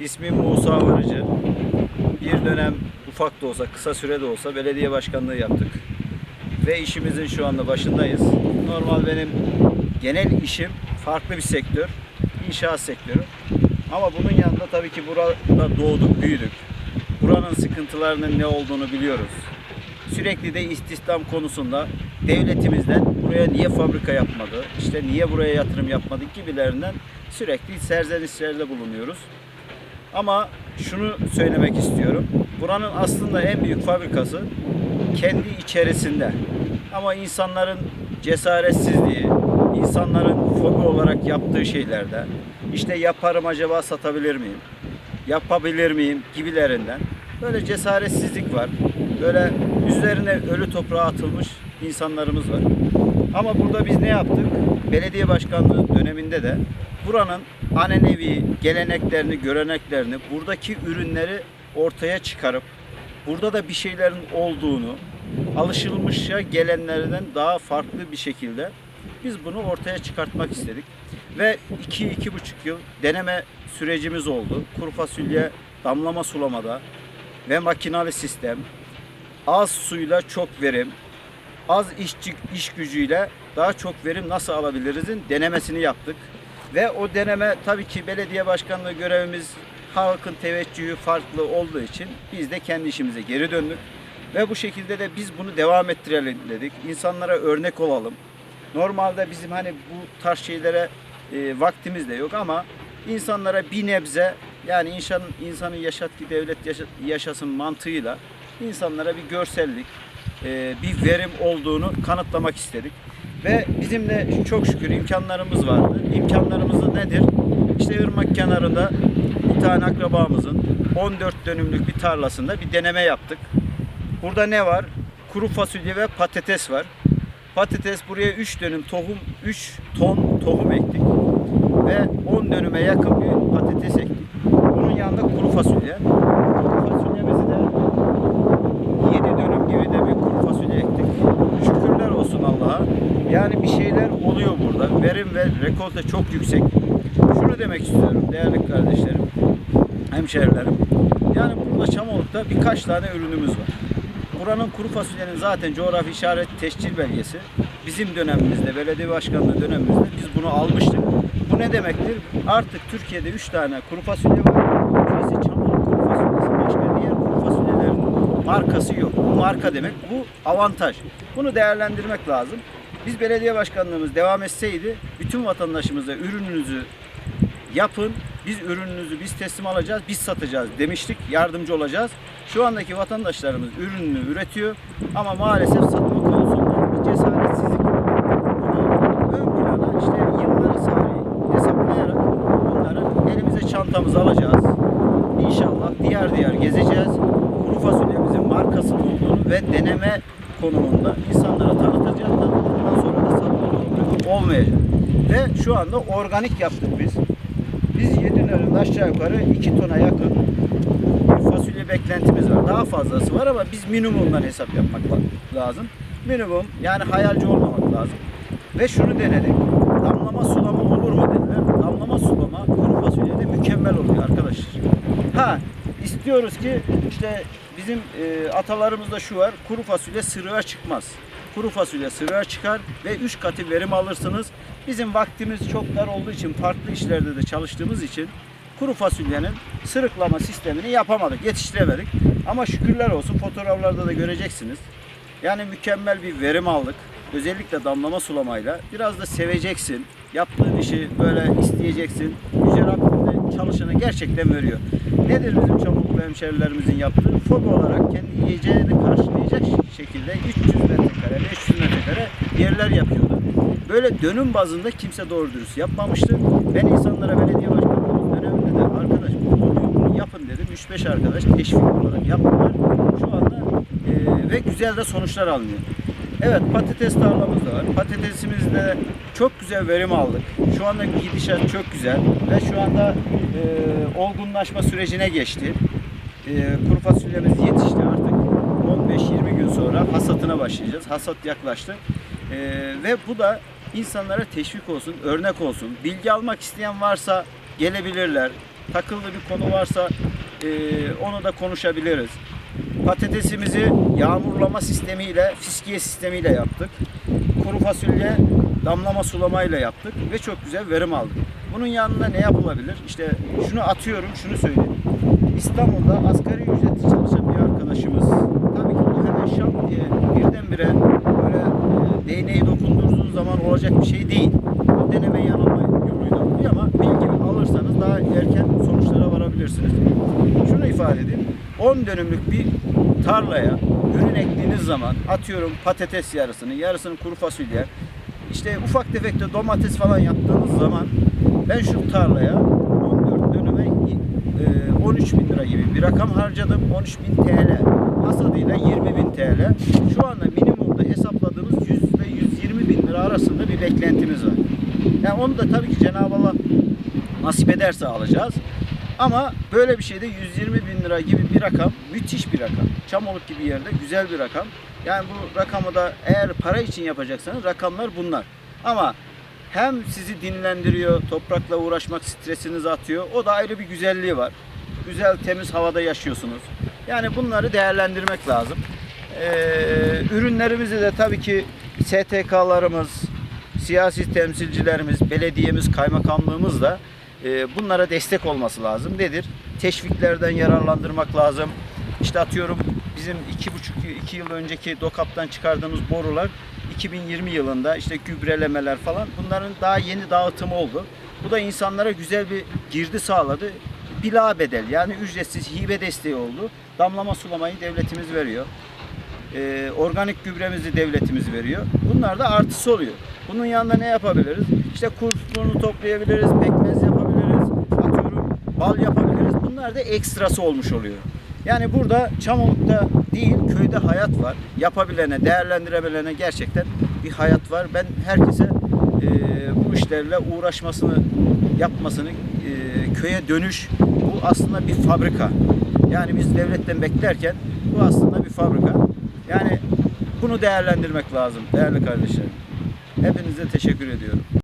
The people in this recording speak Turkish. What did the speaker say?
İsmim Musa Varıcı. Bir dönem ufak da olsa, kısa süre de olsa belediye başkanlığı yaptık. Ve işimizin şu anda başındayız. Normal benim genel işim farklı bir sektör. İnşaat sektörü. Ama bunun yanında tabii ki burada doğduk, büyüdük. Buranın sıkıntılarının ne olduğunu biliyoruz. Sürekli de istihdam konusunda devletimizden buraya niye fabrika yapmadı, işte niye buraya yatırım yapmadık gibilerinden sürekli serzenişlerde bulunuyoruz. Ama şunu söylemek istiyorum. Buranın aslında en büyük fabrikası kendi içerisinde. Ama insanların cesaretsizliği, insanların fobi olarak yaptığı şeylerde işte yaparım acaba satabilir miyim? Yapabilir miyim gibilerinden böyle cesaretsizlik var. Böyle üzerine ölü toprağa atılmış insanlarımız var. Ama burada biz ne yaptık? Belediye başkanlığı döneminde de buranın anenevi geleneklerini, göreneklerini, buradaki ürünleri ortaya çıkarıp burada da bir şeylerin olduğunu alışılmışa gelenlerden daha farklı bir şekilde biz bunu ortaya çıkartmak istedik. Ve 2-2,5 yıl deneme sürecimiz oldu. Kuru fasulye damlama sulamada ve makinalı sistem, az suyla çok verim, az işçi iş gücüyle daha çok verim nasıl alabilirizin denemesini yaptık. Ve o deneme tabii ki belediye başkanlığı görevimiz halkın teveccühü farklı olduğu için biz de kendi işimize geri döndük. Ve bu şekilde de biz bunu devam ettirelim dedik. İnsanlara örnek olalım. Normalde bizim hani bu tarz şeylere e, vaktimiz de yok ama insanlara bir nebze yani insan, insanın yaşat ki devlet yaşa- yaşasın mantığıyla insanlara bir görsellik, e, bir verim olduğunu kanıtlamak istedik. Ve bizim de çok şükür imkanlarımız vardı. İmkanlarımız da nedir? İşte ırmak kenarında bir tane akrabamızın 14 dönümlük bir tarlasında bir deneme yaptık. Burada ne var? Kuru fasulye ve patates var. Patates buraya 3 dönüm tohum, 3 ton tohum ektik. Ve 10 dönüme yakın bir patates ektik. Bunun yanında kuru fasulye. Kuru fasulyemizi de 7 dönüm gibi de bir kuru fasulye ektik. Şükürler olsun Allah'a. Yani bir şeyler oluyor burada. Verim ve rekolte çok yüksek. Şunu demek istiyorum değerli kardeşlerim, hemşehrilerim. Yani burada Çamoluk'ta birkaç tane ürünümüz var. Buranın kuru fasulyenin zaten coğrafi işaret teşkil belgesi bizim dönemimizde, belediye başkanlığı dönemimizde biz bunu almıştık. Bu ne demektir? Artık Türkiye'de 3 tane kuru fasulye var. Birisi Çamoluk kuru fasulyesi, başka diğer kuru fasulyelerin markası yok. Bu marka demek, bu avantaj. Bunu değerlendirmek lazım. Biz belediye başkanlığımız devam etseydi bütün vatandaşımıza ürününüzü yapın. Biz ürününüzü biz teslim alacağız, biz satacağız demiştik. Yardımcı olacağız. Şu andaki vatandaşlarımız ürününü üretiyor ama maalesef satma konusunda bir cesaretsizlik ön plana işte yılları sari hesaplayarak bunları elimize çantamızı alacağız. İnşallah diğer diğer gezeceğiz. Kuru fasulyemizin markasının olduğunu ve deneme konumunda insanlara tanıtacağız. Tanıttıktan sonra da satma olmayacak. Ve şu anda organik yaptık biz. Biz 7 dönümde aşağı yukarı 2 tona yakın bir fasulye beklentimiz var. Daha fazlası var ama biz minimumdan hesap yapmak la- lazım. Minimum yani hayalci olmamak lazım. Ve şunu denedik. Damlama sulama olur mu dediler. Damlama sulama kuru fasulyede mükemmel oluyor arkadaşlar. Ha istiyoruz ki işte bizim e, atalarımızda şu var. Kuru fasulye sırığa çıkmaz. Kuru fasulye sırığa çıkar ve 3 katı verim alırsınız. Bizim vaktimiz çok dar olduğu için farklı işlerde de çalıştığımız için kuru fasulyenin sırıklama sistemini yapamadık, yetiştiremedik. Ama şükürler olsun fotoğraflarda da göreceksiniz. Yani mükemmel bir verim aldık. Özellikle damlama sulamayla. Biraz da seveceksin. Yaptığın işi böyle isteyeceksin. Yüce Rabbim çalışanı gerçekten veriyor. Nedir bizim çamurlu hemşerilerimizin yaptığı? Fobi olarak kendi yiyeceğini karşılayacak şekilde 300 metrekare, 500 metrekare yerler yapıyordu. Böyle dönüm bazında kimse doğru dürüst yapmamıştı. Ben insanlara belediye başkanlığımız döneminde de arkadaş bunu yapın dedim. 3-5 arkadaş teşvik olarak yaptılar. Şu anda e, ve güzel de sonuçlar alınıyor. Evet patates tarlamız da var. Patatesimizde çok güzel verim aldık. Şu anda gidişat çok güzel ve şu anda e, olgunlaşma sürecine geçti. E, kuru fasulyemiz yetişti artık 15-20 gün sonra hasatına başlayacağız. Hasat yaklaştı. E, ve bu da insanlara teşvik olsun, örnek olsun. Bilgi almak isteyen varsa gelebilirler. takıldığı bir konu varsa e, onu da konuşabiliriz. Patatesimizi yağmurlama sistemiyle, fiskiye sistemiyle yaptık. Kuru fasulye damlama sulamayla yaptık ve çok güzel verim aldık. Bunun yanında ne yapılabilir? İşte şunu atıyorum, şunu söyleyeyim. İstanbul'da asgari ücretli çalışan bir arkadaşımız tabii ki bu hemen şap diye birdenbire böyle e, değneği dokundurduğunuz zaman olacak bir şey değil. Deneme yanılma yoluyla oluyor ama bilgi alırsanız daha erken sonuçlara varabilirsiniz. İfade edeyim. 10 dönümlük bir tarlaya ürün ektiğiniz zaman atıyorum patates yarısını, yarısını kuru fasulye, işte ufak tefek de domates falan yaptığınız zaman ben şu tarlaya 14 dönüme e, 13 bin lira gibi bir rakam harcadım. 13 bin TL. Hasadıyla 20 bin TL. Şu anda minimumda hesapladığımız 100 ile 120 bin lira arasında bir beklentimiz var. Yani onu da tabii ki Cenab-ı Allah nasip ederse alacağız. Ama böyle bir şeyde 120 bin lira gibi bir rakam müthiş bir rakam. Çamoluk gibi yerde güzel bir rakam. Yani bu rakamı da eğer para için yapacaksanız rakamlar bunlar. Ama hem sizi dinlendiriyor, toprakla uğraşmak stresinizi atıyor. O da ayrı bir güzelliği var. Güzel temiz havada yaşıyorsunuz. Yani bunları değerlendirmek lazım. Ee, ürünlerimizi de tabii ki STK'larımız, siyasi temsilcilerimiz, belediyemiz, kaymakamlığımız da bunlara destek olması lazım. Nedir? Teşviklerden yararlandırmak lazım. İşte atıyorum bizim iki buçuk iki yıl önceki DOKAP'tan çıkardığımız borular 2020 yılında işte gübrelemeler falan bunların daha yeni dağıtımı oldu. Bu da insanlara güzel bir girdi sağladı. Bila bedel yani ücretsiz hibe desteği oldu. Damlama sulamayı devletimiz veriyor. Ee, organik gübremizi devletimiz veriyor. Bunlar da artısı oluyor. Bunun yanında ne yapabiliriz? İşte kurtluğunu toplayabiliriz, pekmez bal yapabiliriz. Bunlar da ekstrası olmuş oluyor. Yani burada Çamoluk'ta değil, köyde hayat var. Yapabilene, değerlendirebilene gerçekten bir hayat var. Ben herkese e, bu işlerle uğraşmasını, yapmasını, e, köye dönüş bu aslında bir fabrika. Yani biz devletten beklerken bu aslında bir fabrika. Yani bunu değerlendirmek lazım değerli kardeşlerim. Hepinize teşekkür ediyorum.